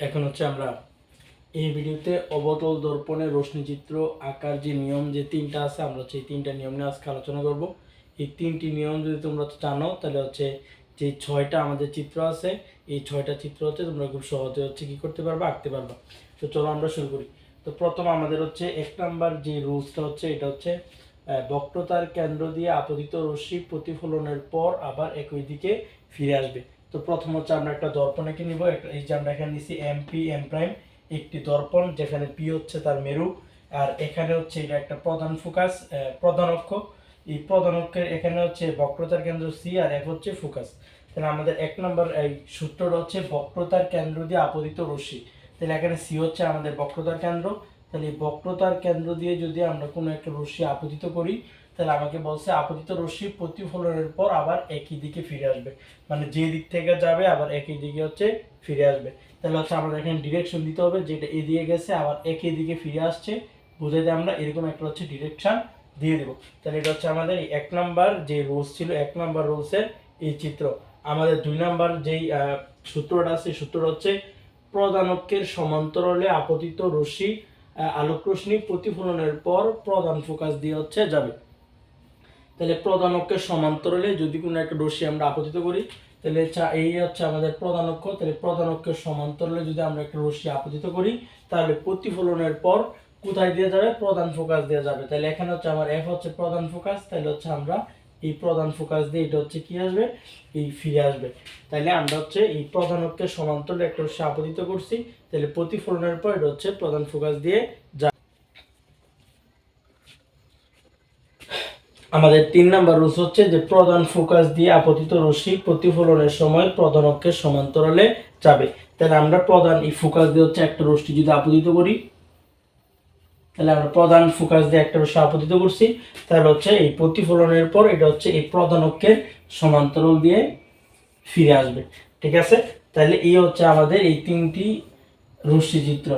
এখন হচ্ছে আমরা এই ভিডিওতে অবতল দর্পণের রশ্মি চিত্র আঁকার যে নিয়ম যে তিনটা আছে, আমরা হচ্ছে এই তিনটা নিয়ম নিয়ে আজকে আলোচনা করব। এই তিনটি নিয়ম যদি তোমরা জানো, তাহলে হচ্ছে যে ছয়টা আমাদের চিত্র আছে, এই ছয়টা চিত্র হচ্ছে তোমরা খুব সহজে হচ্ছে কী করতে পারবে, আঁকতে পারবে। তো চলো আমরা শুরু করি। তো প্রথম আমাদের হচ্ছে এক নাম্বার যে রুলসটা হচ্ছে, এটা হচ্ছে বক্রতার কেন্দ্র দিয়ে আপতিত রশ্মি প্রতিফলনের পর আবার একই দিকে ফিরে আসবে। তো প্রথম হচ্ছে আমরা একটা দর্পণ এঁকে নিব? এই যে আমরা এখানে নিচ্ছি এম পি এম প্রাইম একটি দর্পণ, যেখানে পি হচ্ছে তার মেরু, আর এখানে হচ্ছে এটা একটা প্রধান ফোকাস প্রধান অক্ষ। এই প্রধান অক্ষের এখানে হচ্ছে বক্রতার কেন্দ্র সি আর এফ হচ্ছে ফোকাস তাহলে আমাদের এক নম্বর এই সূত্রটা হচ্ছে বক্রতার কেন্দ্র দিয়ে আপতিত রশ্মি। তাহলে এখানে সি হচ্ছে আমাদের বক্রতার কেন্দ্র তাহলে বক্রতার কেন্দ্র দিয়ে যদি আমরা কোনো একটা রশ্মি আপতিত করি, তাহলে আমাকে বলছে আপতিত রশ্মি প্রতিফলনের পর আবার একই দিকে ফিরে আসবে। মানে যে দিক থেকে যাবে, আবার একই দিকে হচ্ছে ফিরে আসবে। তাহলে হচ্ছে আমাদের এখানে ডিরেকশন দিতে হবে, যেটা এদিকে গেছে, আবার একই দিকে ফিরে আসছে। বুঝাইতে আমরা এরকম একটা হচ্ছে ডিরেকশন দিয়ে দেবো। তাহলে এটা হচ্ছে আমাদের এক নাম্বার যে রুলস ছিল, এক নাম্বার রুলসের এই চিত্র। আমাদের দুই নাম্বার যেই সূত্রটা আছে, সূত্রটা হচ্ছে প্রধানকের সমান্তরালে আপতিত রশ্মি আলোক রশ্মি প্রতিফলনের পর প্রধান ফোকাস দিয়ে হচ্ছে যাবে। তাহলে প্রধান অক্ষের সমান্তরালে যদি কোনো একটা রশ্মি আমরা আপতিত করি, তাহলে এই হচ্ছে আমাদের প্রধান অক্ষ। তাহলে প্রধান অক্ষের সমান্তরালে যদি আমরা একটা রশ্মি আপতিত করি, তাহলে প্রতিফলনের পর কোথায় দিয়ে যাবে? প্রধান ফোকাস দিয়ে যাবে। তাহলে এখানে হচ্ছে আমার এফ হচ্ছে প্রধান ফোকাস। তাহলে হচ্ছে আমরা এই প্রধান ফোকাস দিয়ে এটা হচ্ছে কি আসবে? এই ফিরে আসবে। তাহলে আমরা হচ্ছে এই প্রধান অক্ষের সমান্তরালে একটা রশ্মি আপতিত করছি। তাহলে প্রতিফলনের পর এটা হচ্ছে প্রধান ফোকাস দিয়ে যা আমাদের তিন নাম্বার রুলস হচ্ছে যে প্রধান ফোকাস দিয়ে আপতিত রশ্মি প্রতিফলনের সময় প্রধান অক্ষের সমান্তরালে যাবে। তাহলে আমরা প্রধান এই ফোকাস দিয়ে হচ্ছে একটা রশ্মি যদি আপতিত করি তাহলে আমরা প্রধান ফোকাস দিয়ে একটা বিষয় আপতিত করছি। তাহলে হচ্ছে এই প্রতিফলনের পর এটা হচ্ছে এই প্রধান অক্ষের সমান্তরাল দিয়ে ফিরে আসবে। ঠিক আছে? তাহলে এই হচ্ছে আমাদের এই তিনটি রশ্মি চিত্র